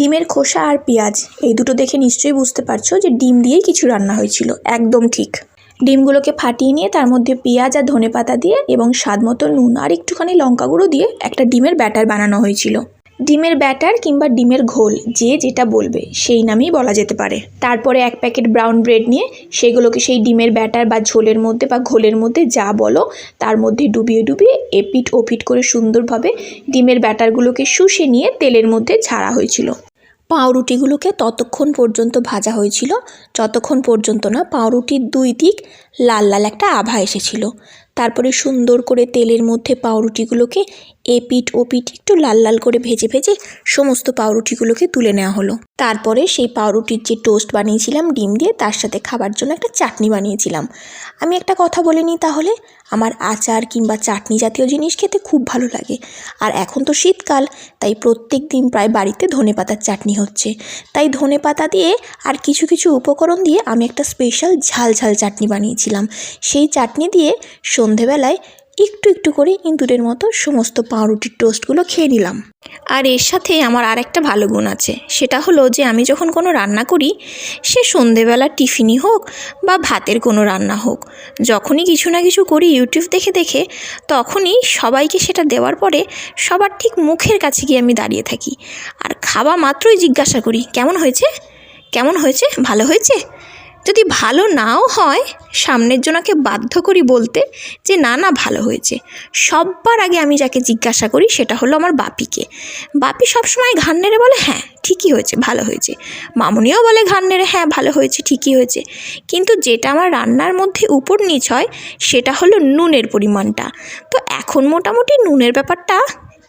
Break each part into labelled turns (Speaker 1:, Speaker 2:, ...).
Speaker 1: ডিমের খোসা আর পেঁয়াজ। এই দুটো দেখে নিশ্চয়ই বুঝতে পারছ যে ডিম দিয়েই কিছু রান্না হয়েছিল। একদম ঠিক। ডিমগুলোকে ফাটিয়ে নিয়ে তার মধ্যে পেঁয়াজ আর ধনেপাতা দিয়ে এবং স্বাদ মতো নুন আর একটুখানি লঙ্কা গুঁড়ো দিয়ে একটা ডিমের ব্যাটার বানানো হয়েছিল। ডিমের ব্যাটার কিংবা ডিমের ঘোল, যে যেটা বলবে, সেই নামেই বলা যেতে পারে। তারপরে এক প্যাকেট ব্রাউন ব্রেড নিয়ে সেগুলোকে সেই ডিমের ব্যাটার বা ঝোলের মধ্যে বা ঘোলের মধ্যে যা বলো, তার মধ্যে ডুবিয়ে ডুবিয়ে এপিট ওপিট করে সুন্দরভাবে ডিমের ব্যাটারগুলোকে শুষে নিয়ে তেলের মধ্যে ছাড়া হয়েছিল। পাউরুটিগুলোকে ততক্ষণ পর্যন্ত ভাজা হয়েছিল, যতক্ষণ পর্যন্ত না পাউরুটির দুই দিক লাল লাল একটা আভা এসেছিল। তারপরে সুন্দর করে তেলের মধ্যে পাউরুটিগুলোকে এপিট ওপিট একটু লাল লাল করে ভেজে ভেজে সমস্ত পাউরুটিগুলোকে তুলে নেওয়া হলো। তারপরে সেই পাউরুটির যে টোস্ট বানিয়েছিলাম, ডিম দিয়ে, তার সাথে খাবার জন্য একটা চাটনি বানিয়েছিলাম। আমি একটা কথা বলে নিই তাহলে, আমার আচার কিংবা চাটনি জাতীয় জিনিস খেতে খুব ভালো লাগে। আর এখন তো শীতকাল, তাই প্রত্যেক দিন প্রায় বাড়িতে ধনেপাতার চাটনি হচ্ছে। তাই ধনেপাতা দিয়ে আর কিছু কিছু উপকরণ দিয়ে আমি একটা স্পেশাল ঝাল ঝাল চাটনি বানিয়েছিলাম। সেই চাটনি দিয়ে সন্ধেবেলায় একটু একটু করে ইঁদুরের মতো সমস্ত পাউরুটির টোস্টগুলো খেয়ে নিলাম। আর এর সাথে আমার আর একটা ভালো গুণ আছে, সেটা হলো যে আমি যখন কোনো রান্না করি, সে সন্ধেবেলা টিফিনই হোক বা ভাতের কোনো রান্না হোক, যখনই কিছু না কিছু করি ইউটিউব দেখে দেখে, তখনই সবাইকে সেটা দেওয়ার পরে সবার ঠিক মুখের কাছে গিয়ে আমি দাঁড়িয়ে থাকি। আর খাওয়া মাত্রই জিজ্ঞাসা করি, কেমন হয়েছে? কেমন হয়েছে? ভালো হয়েছে? যদি ভালো নাও হয়, সামনের জনাকে বাধ্য করি বলতে যে, না না, ভালো হয়েছে। সববার আগে আমি যাকে জিজ্ঞাসা করি সেটা হলো আমার বাপিকে। বাপি সবসময় ঘান নেড়ে বলে হ্যাঁ ঠিকই হয়েছে, ভালো হয়েছে। মামুনিও বলে ঘান নেড়ে হ্যাঁ ভালো হয়েছে, ঠিকই হয়েছে। কিন্তু যেটা আমার রান্নার মধ্যে উপর নিচ হয়, সেটা হলো নুনের পরিমাণটা। তো এখন মোটামুটি নুনের ব্যাপারটা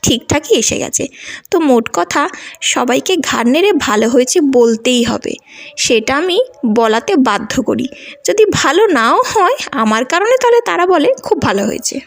Speaker 1: ঠিকঠাকই এসে গেছে। তো মোট কথা, সবাইকে ঘাড় নেড়ে ভালো হয়েছে বলতেই হবে। সেটা আমি বলাতে বাধ্য করি। যদি ভালো নাও হয়, আমার কারণে তাহলে তারা বলে খুব ভালো হয়েছে।